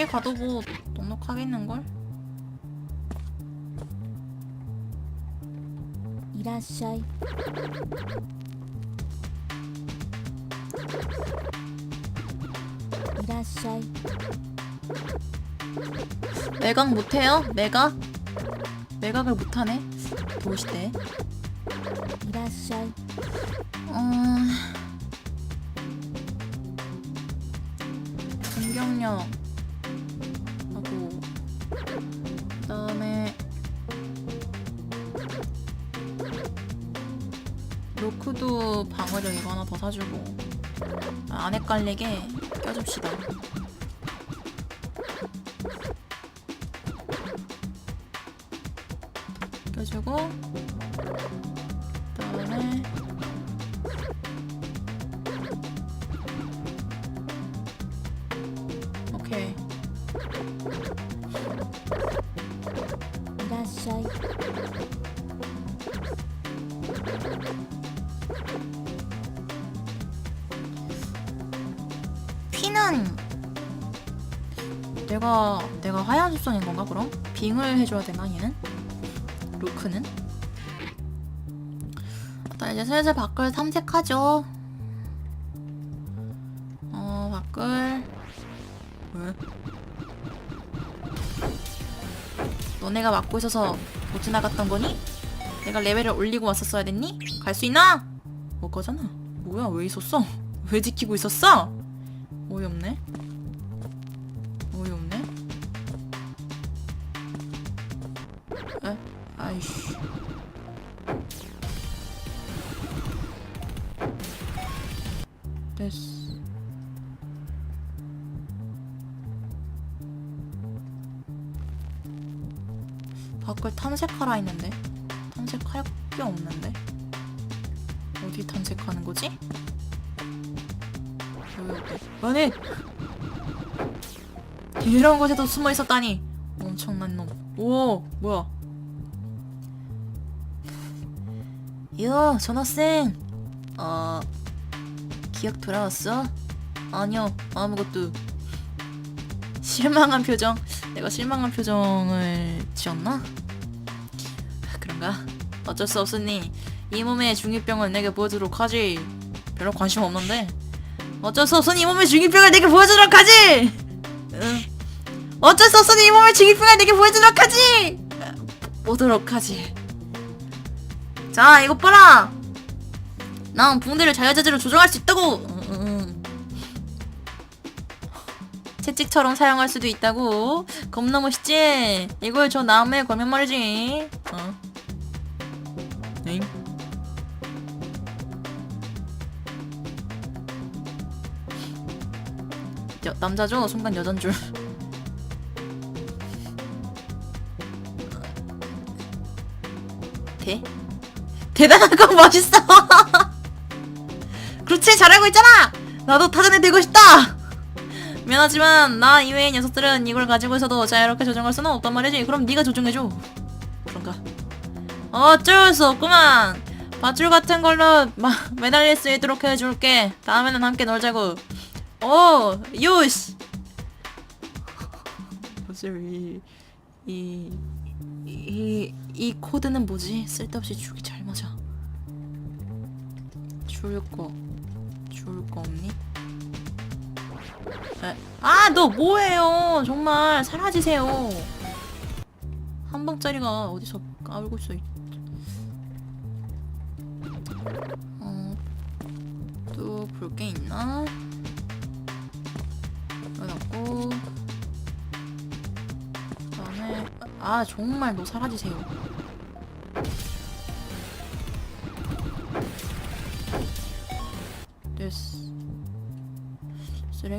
밖에 가도 뭐 넉넉하겠는걸? いらっしゃいいらっしゃい 매각 못해요? 매각? 매각을 못하네? 도시대 いらっしゃい 어... 공격력 사주고 아, 안 헷갈리게 껴줍시다. 껴주고 빙을 해줘야 되나 얘는? 루크는? 나 이제 슬슬 밖을 탐색하죠. 어 밖을 왜? 너네가 막고 있어서 못 지나갔던 거니? 내가 레벨을 올리고 왔었어야 됐니? 갈 수 있나? 못 가잖아. 뭐야 왜 있었어? 왜 지키고 있었어? 어이없네. 아이씨. 됐어. 밖을 탐색하라 했는데 탐색할 게 없는데 어디 탐색하는 거지? 어디? 아니 이런 곳에도 숨어 있었다니 엄청난 놈. 오 뭐야? 요 전학생. 어 기억 돌아왔어? 아니요 아무것도. 실망한 표정. 내가 실망한 표정을 지었나? 그런가? 어쩔 수 없으니 이 몸의 중이병을 내게 보여주도록 하지. 별로 관심 없는데. 어쩔 수 없으니 이 몸의 중이병을 내게 보여주도록 하지. 응. 어쩔 수 없으니 이 몸의 중이병을 내게 보여주도록 하지. 보도록 하지. 자, 이것 봐라. 난 붕대를 자유자재로 조정할 수 있다고. 채찍처럼 사용할 수도 있다고. 겁나 멋있지? 이걸 저 나무에 걸면 말이지. 어. 엥? 여, 남자죠? 순간 여잔 줄. 대? 대단한 건 멋있어. 그렇지 잘하고 있잖아. 나도 타전에 되고 싶다. 미안하지만 나 이외의 녀석들은 이걸 가지고 있어도 자유롭게 조정할 수는 없단 말이지. 그럼 네가 조정해줘. 그런가? 어쩔 수 없구만. 밧줄 같은 걸로 마, 매달릴 수 있도록 해줄게. 다음에는 함께 놀자고. 오, 요시. 뭐지 이, 이, 이, 이 코드는 뭐지? 쓸데없이 죽이 잘 맞아. 줄 거, 줄 거 없니? 에? 아, 너 뭐해요? 정말 사라지세요. 한 방짜리가 어디서 까불고 있어? 어, 또 볼 게 있나? 넣고 그다음에 아 정말 너 사라지세요.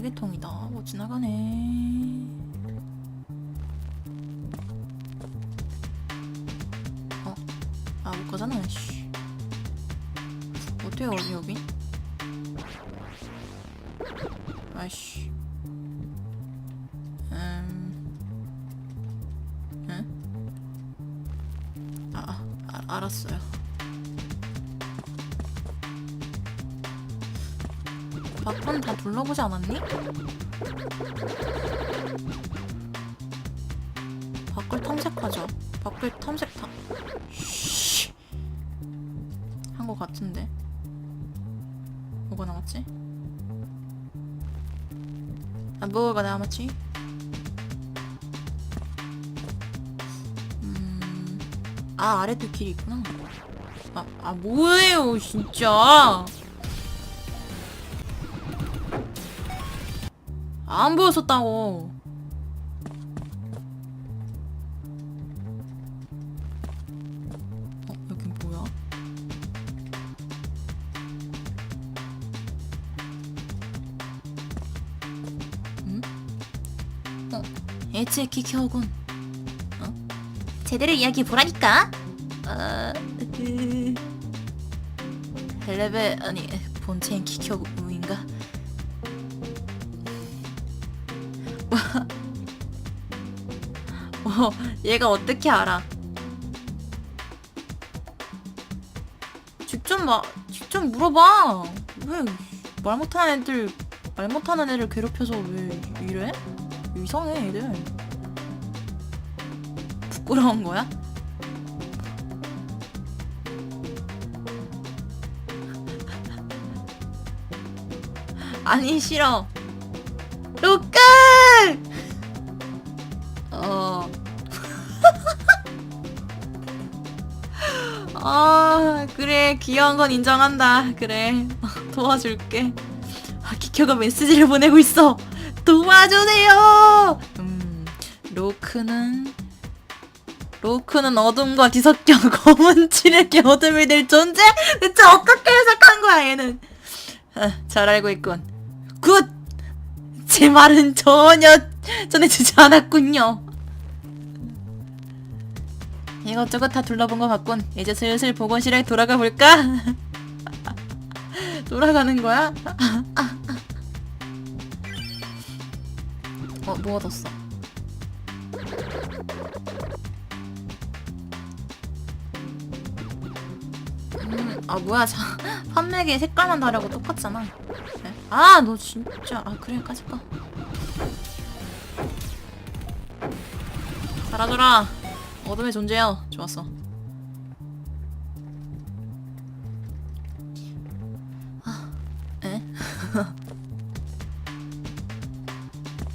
쓰레기통이다. 못 지나가네. 둘러보지 않았니? 탐색하자. 밖에 탐색 탐. 한거 같은데. 뭐가 남았지? 아 뭐가 남았지? 음. 아 아래도 길이 있구나. 아, 아 뭐예요 진짜. 안 보였었다고. 어, 여긴 뭐야? 응? 어, 애체 키키오군. 어? 제대로 이야기해 보라니까. 아, 으... 헬레베 아니 본체인 키키오군 어, 얘가 어떻게 알아? 직접 마, 직접 물어봐. 왜 말 못하는 애들 말 못하는 애를 괴롭혀서 왜 이래? 이상해 애들. 부끄러운 거야? 아니 싫어. 루카! 귀여운 건 인정한다. 그래. 도와줄게. 아, 키켜가 메시지를 보내고 있어. 도와주세요! 음, 로크는, 로크는 어둠과 뒤섞여 검은 칠에게 어둠이 될 존재? 대체 어떻게 해석한 거야, 얘는? 아, 잘 알고 있군. 굿! 제 말은 전혀 전해지지 않았군요. 이것저것 다 둘러본 것 같군. 이제 슬슬 보건실에 돌아가 볼까? 돌아가는 거야? 어, 뭐 얻었어? 음, 아 뭐야, 자, 판매기 색깔만 다르고 똑같잖아. 그래? 아, 너 진짜, 아 그래, 까짓거. 사라져라. 어둠의 존재여. 좋았어. 아, 에?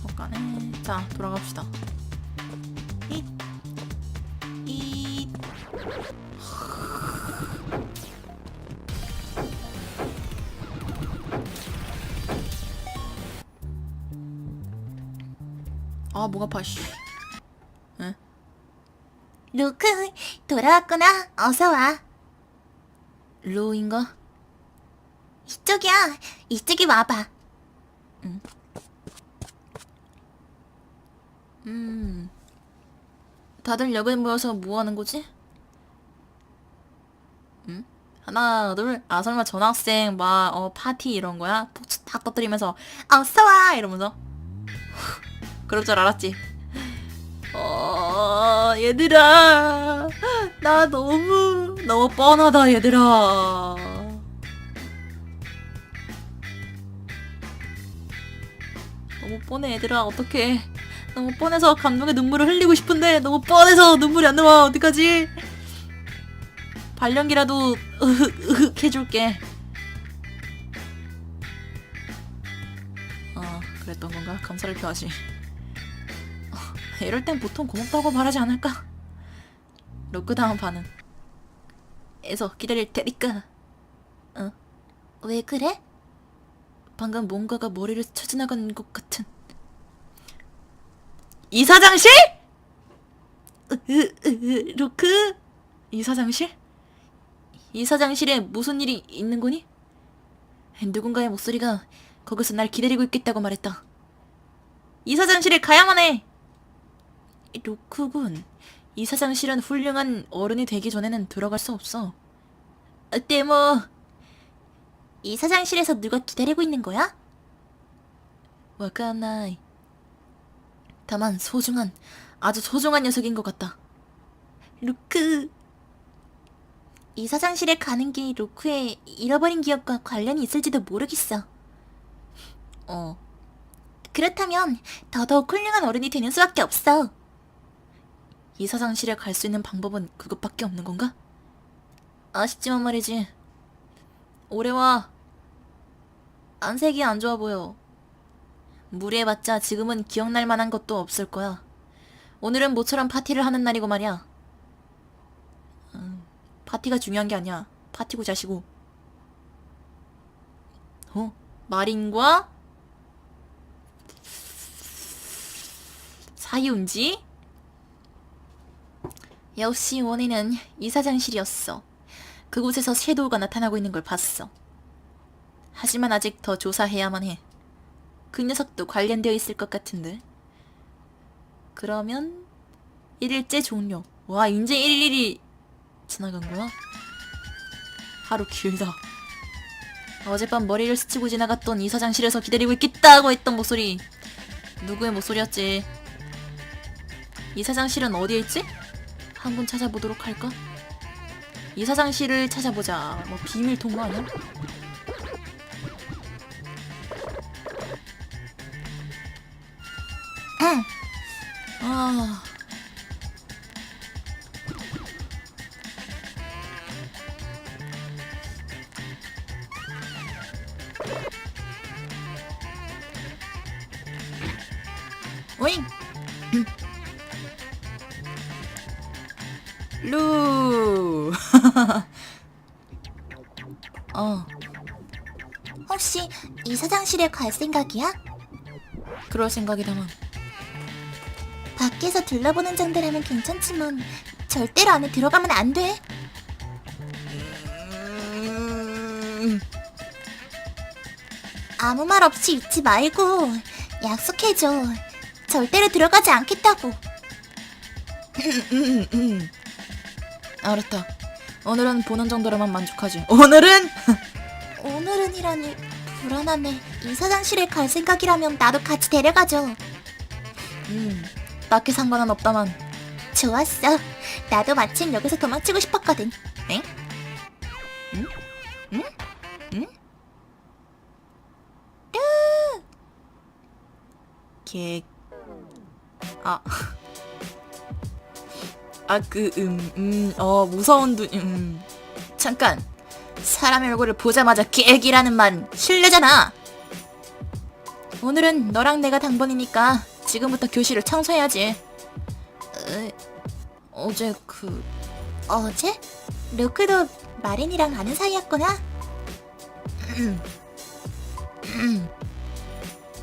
어까네. 자, 돌아갑시다. 잇, 잇. 아, 목 아파, 씨. 루크, 돌아왔구나. 어서 와. 로인가? 이쪽이야. 이쪽이 와봐. 음. 다들 여기에 모여서 뭐 하는 거지? 음? 하나, 둘, 아, 설마 전학생, 막, 어, 파티 이런 거야? 폭주 탁 터뜨리면서, 어서 와! 이러면서. 그럴 줄 알았지. 어, 얘들아. 나 너무, 너무 뻔하다, 얘들아. 너무 뻔해, 얘들아. 어떡해. 너무 뻔해서 감동의 눈물을 흘리고 싶은데 너무 뻔해서 눈물이 안 나와 어떡하지? 발연기라도 으흑 으흑 해줄게 어 그랬던 건가? 감사를 표하지 어, 이럴 땐 보통 고맙다고 말하지 않을까? 로크 다음 반응 에서 기다릴 테니까 어? 왜 그래? 방금 뭔가가 머리를 스쳐 지나간 것 같은 이사장실? 루크? 이사장실? 이사장실에 무슨 일이 있는 거니? 누군가의 목소리가 거기서 날 기다리고 있겠다고 말했다. 이사장실에 가야만 해! 루크군. 이 사장실은 훌륭한 어른이 되기 전에는 들어갈 수 없어. 어때 뭐? 이 사장실에서 누가 기다리고 있는 거야? 와카나이. 다만 소중한 아주 소중한 녀석인 것 같다. 루크. 이 사장실에 가는 게 로크의 잃어버린 기억과 관련이 있을지도 모르겠어. 어. 그렇다면 더더욱 훌륭한 어른이 되는 수밖에 없어. 이사장실에 갈 수 있는 방법은 그것밖에 없는 건가? 아쉽지만 말이지. 올해와 안색이 안 좋아 보여. 무리해봤자 지금은 기억날 만한 것도 없을 거야. 오늘은 모처럼 파티를 하는 날이고 말이야. 음, 파티가 중요한 게 아니야. 파티고 자시고. 어? 마린과 사이운지? 역시 원인은 이사장실이었어. 그곳에서 섀도우가 나타나고 있는 걸 봤어. 하지만 아직 더 조사해야만 해. 그 녀석도 관련되어 있을 것 같은데. 그러면 1일째 종료. 와, 이제 1일이 지나간 거야? 하루 길다. 어젯밤 머리를 스치고 지나갔던 이사장실에서 기다리고 있겠다고 했던 목소리. 누구의 목소리였지? 이사장실은 어디에 있지? 한번 찾아보도록 할까? 이 사장실을 찾아보자. 뭐 비밀 통로 아니야? 응. 아. 이사장실에 갈 생각이야? 그럴 생각이다만. 밖에서 둘러보는 정도라면 괜찮지만 절대로 안에 들어가면 안 돼. 음, 아무 말 없이 있지 말고 약속해줘. 절대로 들어가지 않겠다고. 음, 음. 알았다. 오늘은 보는 정도로만 만족하지. 오늘은? 오늘은이라니 불안하네. 이사장실에 갈 생각이라면 나도 같이 데려가줘. 음, 딱히 상관은 없다만. 좋았어. 나도 마침 여기서 도망치고 싶었거든. 엥? 응? 응? 응? 개. 아. 아, 그, 음, 음, 어, 무서운 눈, 음. 잠깐. 사람의 얼굴을 보자마자 개기라는 말은 실례잖아. 오늘은 너랑 내가 당번이니까 지금부터 교실을 청소해야지. 으, 어제 그, 어제? 루크도 마린이랑 아는 사이였구나.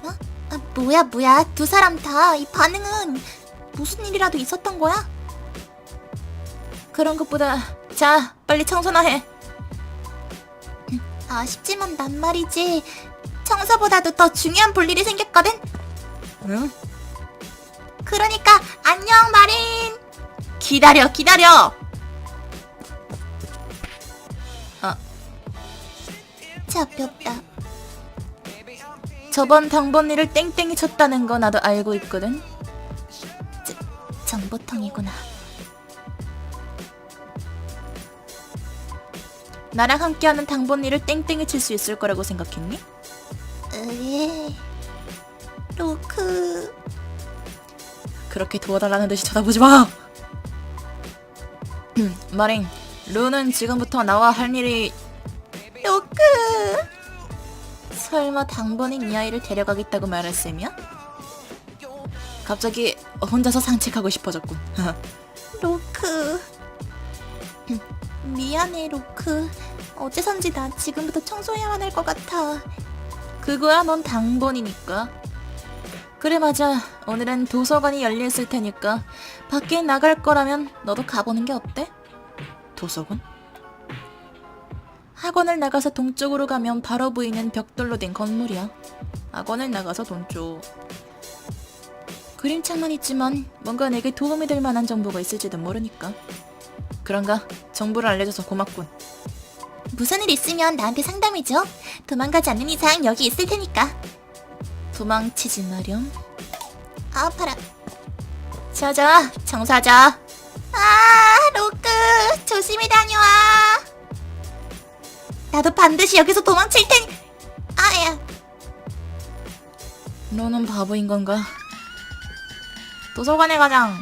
어? 아, 뭐야 뭐야 두 사람 다 이 반응은 무슨 일이라도 있었던 거야? 그런 것보다, 자, 빨리 청소나 해. 아쉽지만 난 말이지 청소보다도 더 중요한 볼일이 생겼거든. 응? 그러니까 안녕 마린. 기다려, 기다려! 잡혔다. 저번 당번일을 땡땡이 쳤다는 거 나도 알고 있거든. 정보통이구나. 나랑 함께하는 당번일을 땡땡이 칠 수 있을 거라고 생각했니? 으에. 루크. 그렇게 도와달라는 듯이 쳐다보지 마! 음, 마린, 루는 지금부터 나와 할 일이 루크. 설마 당번인 이 아이를 데려가겠다고 말할 셈이야? 갑자기 혼자서 산책하고 싶어졌군. 로크. 미안해, 로크. 어째선지 나 지금부터 청소해야만 할 것 같아. 그거야 넌 당번이니까. 그래 맞아. 오늘은 도서관이 열려 있을 테니까 밖에 나갈 거라면 너도 가보는 게 어때? 도서관? 학원을 나가서 동쪽으로 가면 바로 보이는 벽돌로 된 건물이야. 학원을 나가서 동쪽. 그림책만 있지만 뭔가 내게 도움이 될 만한 정보가 있을지도 모르니까. 그런가? 정보를 알려줘서 고맙군. 무슨 일 있으면 나한테 상담해줘. 도망가지 않는 이상 여기 있을 테니까. 도망치지 마렴. 아, 아파라. 자자, 청사자. 아, 로크. 조심히 다녀와. 나도 반드시 여기서 도망칠 테니. 아야. 너는 바보인 건가? 도서관에 가장.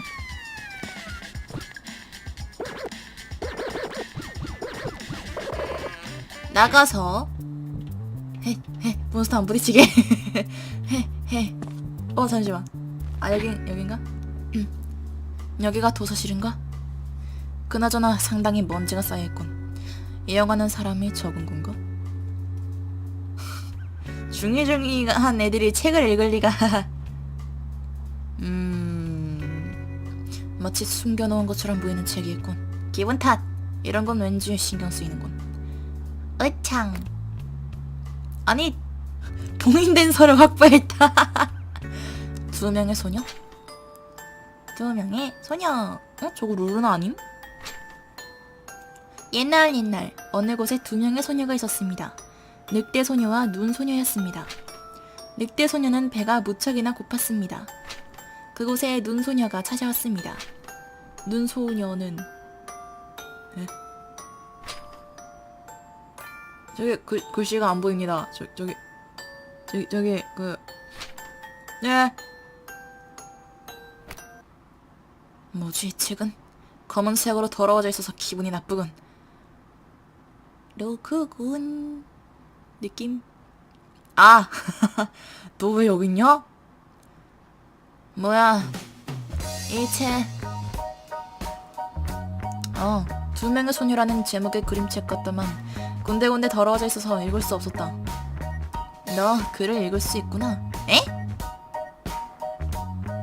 나가서 헤, 헤, 몬스터 안 부딪히게 헤, 헤. 어 잠시만 아 여긴 여긴가? 음. 여기가 도서실인가? 그나저나 상당히 먼지가 쌓여있군 이용하는 사람이 적은 건가? 중이중이한 애들이 책을 읽을 리가 음... 마치 숨겨놓은 것처럼 보이는 책이 있군 기분 탓! 이런 건 왠지 신경 쓰이는군 으창. 아니 봉인된 서를 확보했다 두 명의 소녀? 두 명의 소녀 어? 저거 루루나 아님? 옛날 옛날 어느 곳에 두 명의 소녀가 있었습니다 늑대 소녀와 눈 소녀였습니다 늑대 소녀는 배가 무척이나 고팠습니다 그곳에 눈 소녀가 찾아왔습니다 눈 소녀는 에? 저기 글, 글씨가 안 보입니다. 저 저기 저기 저기 그 네. 뭐지 이 책은 검은색으로 더러워져 있어서 기분이 나쁘군. 로크군 느낌. 아, 너 왜 여기 있냐? 뭐야 이 책. 어, 두 명의 소녀라는 제목의 그림책 같더만 군데군데 더러워져 있어서 읽을 수 없었다. 너 글을 읽을 수 있구나. 에?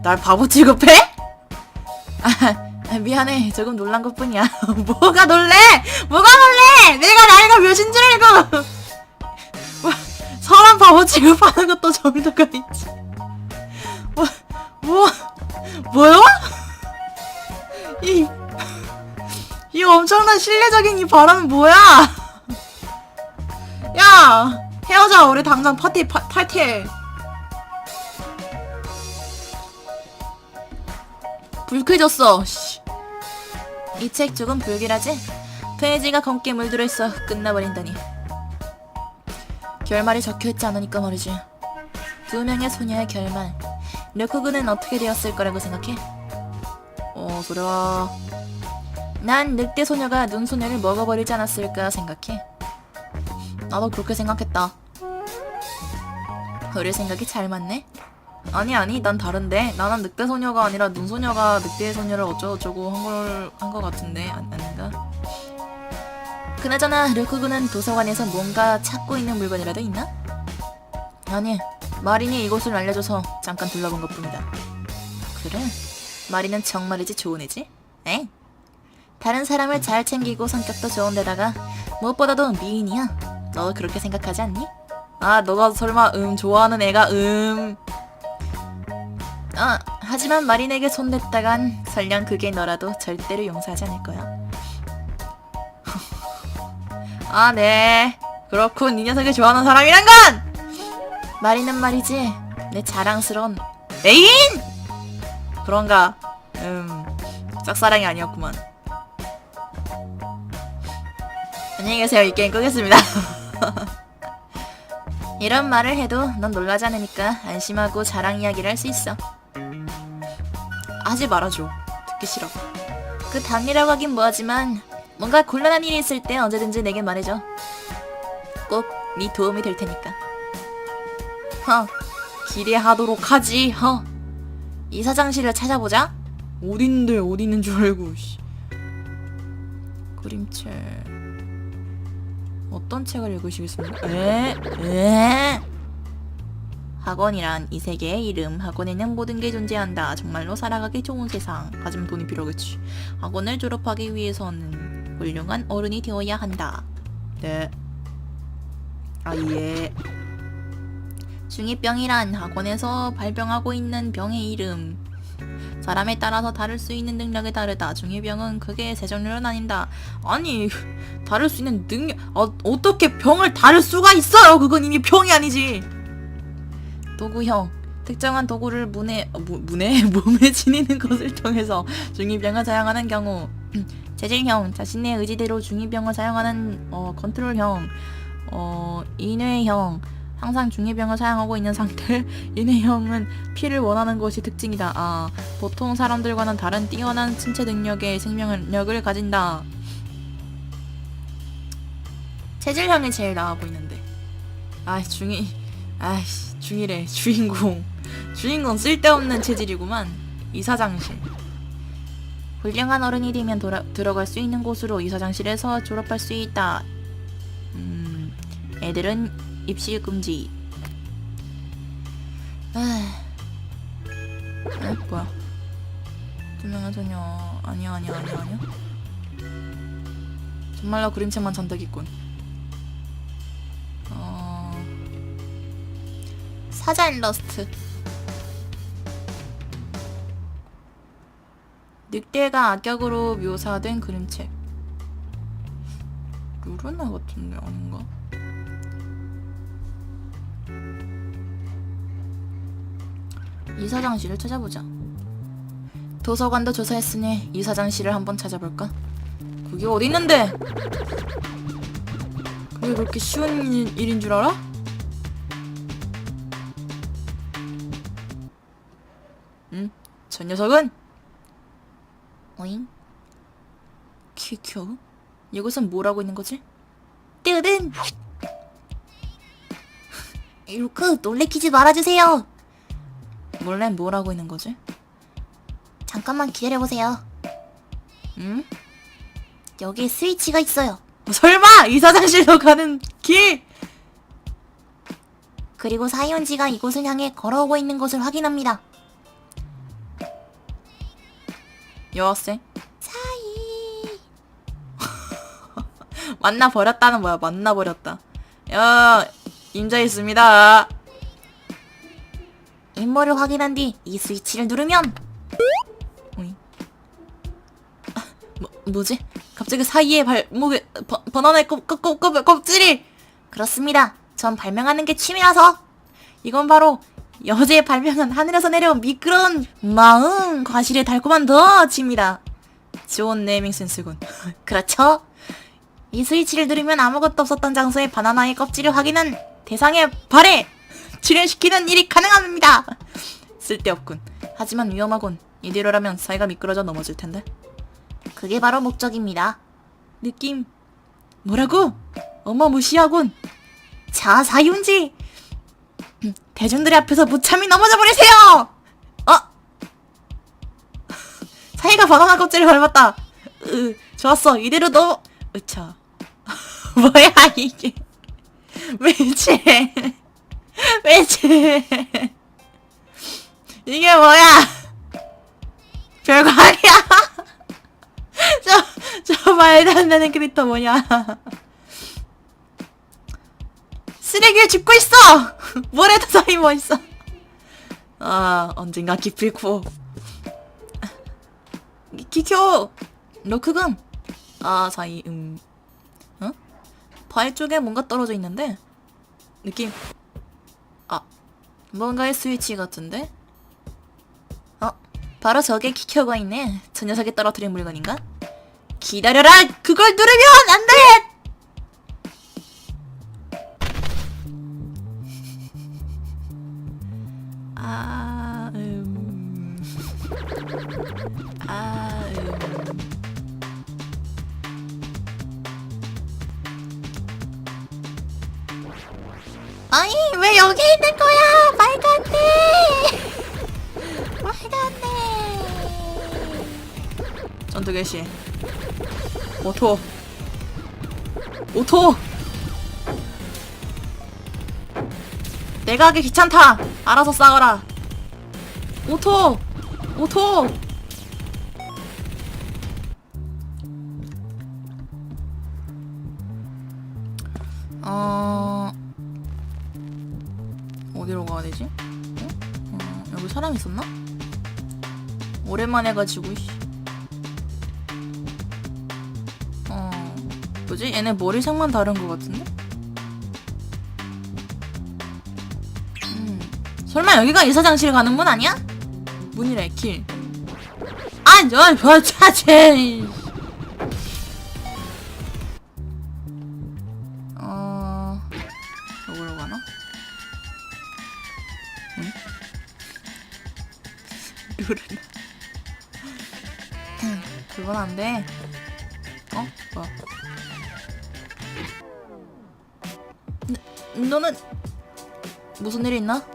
날 바보 취급해? 아, 미안해. 조금 놀란 것 뿐이야. 뭐가 놀래? 뭐가 놀래? 내가 나이가 몇인 줄 알고. 뭐, 사람 바보 취급하는 것도 정도가 있지. 뭐, 뭐, 뭐요? 이, 이 엄청난 실례적인 이 발언은 뭐야? 야 헤어져. 우리 당장 파티 파, 탈퇴 불쾌졌어. 이 책 조금 불길하지? 페이지가 검게 물들어 있어 끝나버린다니. 결말이 적혀있지 않으니까 말이지. 두 명의 소녀의 결말. 르쿠그는 어떻게 되었을 거라고 생각해? 어 소려와 난 늑대 소녀가 눈 소녀를 먹어버리지 않았을까 생각해 나도 그렇게 생각했다. 우리 생각이 잘 맞네? 아니 아니 난 다른데 나는 늑대 소녀가 아니라 눈 소녀가 늑대 소녀를 어쩌고저쩌고 한걸한것 같은데 아, 아닌가? 그나저나 르쿠구는 도서관에서 뭔가 찾고 있는 물건이라도 있나? 아니 마린이 이곳을 알려줘서 잠깐 둘러본 것뿐이다. 그래? 마린은 정말이지 좋은 애지? 에? 다른 사람을 잘 챙기고 성격도 좋은데다가 무엇보다도 미인이야. 너 그렇게 생각하지 않니? 아, 너가 설마 음 좋아하는 애가 음. 아, 하지만 마린에게 손댔다간 설령 그게 너라도 절대로 용서하지 않을 거야. 아, 네. 그렇군. 이 녀석이 좋아하는 사람이란 건! 마린은 말이지. 내 자랑스러운 애인! 그런가? 음, 짝사랑이 아니었구만. 안녕히 계세요. 이 게임 끄겠습니다. 이런 말을 해도 넌 놀라지 않으니까 안심하고 자랑 이야기를 할 수 있어. 하지 말아줘. 듣기 싫어. 그 당이라고 하긴 뭐하지만 뭔가 곤란한 일이 있을 때 언제든지 내게 말해줘. 꼭 네 도움이 될 테니까. 허, 기대하도록 하지. 허. 이 사장실을 찾아보자. 어딘데 어디 있는 줄 알고. 씨. 그림책. 어떤 책을 읽으시겠습니까? 에? 에? 학원이란 이 세계의 이름. 학원에는 모든 게 존재한다. 정말로 살아가기 좋은 세상. 하지만 돈이 필요하겠지. 학원을 졸업하기 위해서는 훌륭한 어른이 되어야 한다. 네. 아, 예. 중2병이란 학원에서 발병하고 있는 병의 이름. 사람에 따라서 다를 수 있는 능력이 다르다. 중2병은 크게 세 종류로 나뉜다. 아니, 다를 수 있는 능력, 어, 어떻게 병을 다를 수가 있어요? 그건 이미 병이 아니지. 도구형. 특정한 도구를 문에, 어, 무, 문에? 몸에 지니는 것을 통해서 중2병을 사용하는 경우. 재질형. 자신의 의지대로 중2병을 사용하는, 어, 컨트롤형. 어, 인외형. 항상 중2병을 사용하고 있는 상태. 인외형은 피를 원하는 것이 특징이다. 아, 보통 사람들과는 다른 뛰어난 신체 능력의 생명력을 가진다. 체질형이 제일 나아 보이는데. 아 중이 아이씨 중이래 주인공 주인공 쓸데없는 체질이구만 이사장실. 훌륭한 어른이 되면 돌아, 들어갈 수 있는 곳으로 이사장실에서 졸업할 수 있다. 음 애들은 입실 금지. 아, 에 뭐야? 투명한 소녀 아니야 아니야 아니야 아니야. 정말로 그림체만 잔뜩 있군. 어 사자 일러스트. 늑대가 악역으로 묘사된 그림책. 루르나 같은데 아닌가? 이사장실을 찾아보자. 도서관도 조사했으니 이사장실을 한번 찾아볼까? 그게 어디 있는데? 그게 그렇게 쉬운 일, 일인 줄 알아? 응? 저 녀석은? 오잉? 키켜? 이곳은 뭘 하고 있는 거지? 뜨든! 루크, 놀래키지 말아주세요. 몰래 뭘 하고 있는 거지? 잠깐만 기다려보세요. 응? 여기에 스위치가 있어요. 설마 이사장실로 가는 길? 그리고 사이온지가 이곳을 향해 걸어오고 있는 것을 확인합니다. 여학생 사이. 만나 버렸다는 뭐야? 만나 버렸다. 야 임자 있습니다. 임무를 확인한 뒤 이 스위치를 누르면 오잉. 아, 뭐 뭐지? 갑자기 사이에 발목에 버, 바나나의 껍, 껍, 껍, 껍, 껍질이 그렇습니다. 전 발명하는 게 취미라서 이건 바로 여제의 발명한 하늘에서 내려온 미끄러운 마음 과실의 달콤한 덫입니다. 좋은 네이밍 센스군. 그렇죠? 이 스위치를 누르면 아무것도 없었던 장소에 바나나의 껍질을 확인한 대상의 발에 출연시키는 일이 가능합니다. 쓸데없군. 하지만 위험하군. 이대로라면 사이가 미끄러져 넘어질 텐데. 그게 바로 목적입니다. 느낌 뭐라고? 어마무시하군. 자, 사이온지 대중들의 앞에서 무참히 넘어져 버리세요. 어? 사이가 바나나 껍질을 밟았다. 으, 좋았어. 이대로 너 으차. 뭐야 이게? 왜지? 왜지? 이게 뭐야? 별거 아니야. 저, 저 말도 안 되는 캐릭터 뭐냐? 쓰레기를 줍고 있어! 물에도 사이 뭐 있어? 아, 언젠가 기필코. 기켜! 로크군! 아, 사이, 음. 어? 발 쪽에 뭔가 떨어져 있는데? 느낌. 아, 뭔가의 스위치 같은데? 어, 바로 저게 키켜가 있네. 저 녀석이 떨어뜨린 물건인가? 기다려라! 그걸 누르면 안 돼! 개시. 오토. 오토. 내가 하기 귀찮다. 알아서 싸거라. 오토. 오토. 어 어디로 가야 되지? 어? 어, 여기 사람 있었나? 오랜만에 가지고 뭐지? 얘네 머리색만 다른 것 같은데? 음 설마 여기가 이사장실 가는 문 아니야? 문이래 길. 아 저 저 차체. 무슨 일 있나?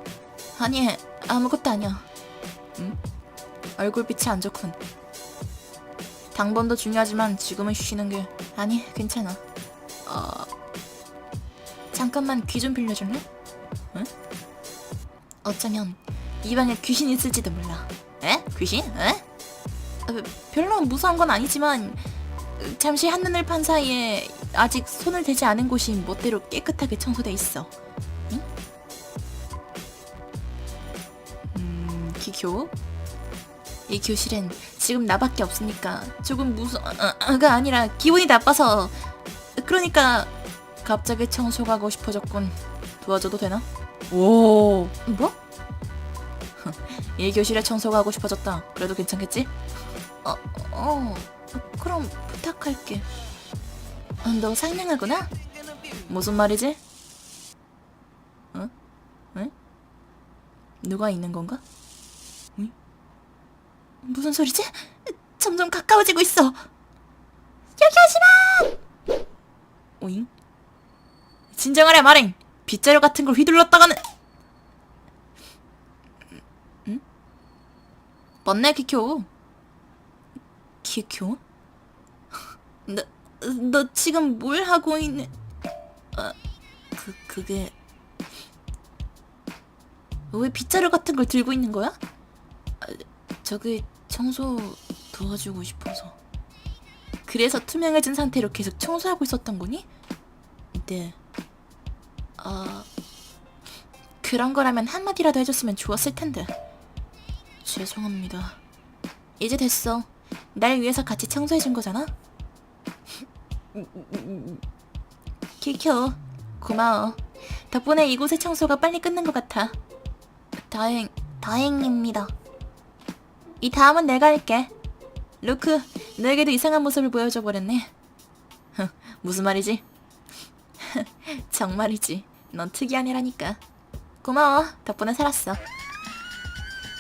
아니 아무것도 아니야. 응? 얼굴빛이 안 좋군. 당번도 중요하지만 지금은 쉬는 게 아니 괜찮아. 어, 잠깐만 귀 좀 빌려줄래? 응? 어쩌면 이 방에 귀신이 있을지도 몰라. 에? 귀신? 에? 어, 별로 무서운 건 아니지만 잠시 한눈을 판 사이에 아직 손을 대지 않은 곳이 멋대로 깨끗하게 청소돼 있어. 교? 이 교실엔 지금 나밖에 없으니까 조금 무서 가 아니라 기분이 나빠서 그러니까 갑자기 청소가 하고 싶어졌군. 도와줘도 되나? 오, 뭐? 이 교실에 청소가 하고 싶어졌다. 그래도 괜찮겠지? 어 그럼 부탁할게. 어, 너 상냥하구나. 무슨 말이지? 어? 에? 누가 있는 건가? 무슨 소리지? 점점 가까워지고 있어. 여기 하지 마. 오잉? 진정하래 마랭! 빗자루 같은 걸 휘둘렀다가는 응? 맞네 키쿄 키쿄? 너, 너 지금 뭘 하고 있는? 그, 그게 왜 빗자루 같은 걸 들고 있는 거야? 저기 청소 도와주고 싶어서 그래서 투명해진 상태로 계속 청소하고 있었던 거니? 네 아 그런 거라면 한마디라도 해줬으면 좋았을 텐데. 죄송합니다 이제 됐어. 날 위해서 같이 청소해준 거잖아. 키쿄, 고마워. 덕분에 이곳의 청소가 빨리 끝난 것 같아. 다행, 다행입니다. 이 다음은 내가 할게. 루크, 너에게도 이상한 모습을 보여줘 버렸네. 무슨 말이지? 정말이지. 넌 특이한 애라니까. 고마워. 덕분에 살았어.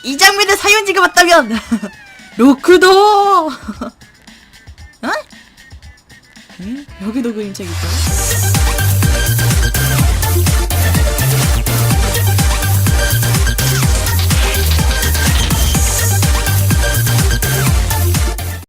이 장면에 사연지가 맞다면 로크도 어? 응? 여기도 그림책 있어?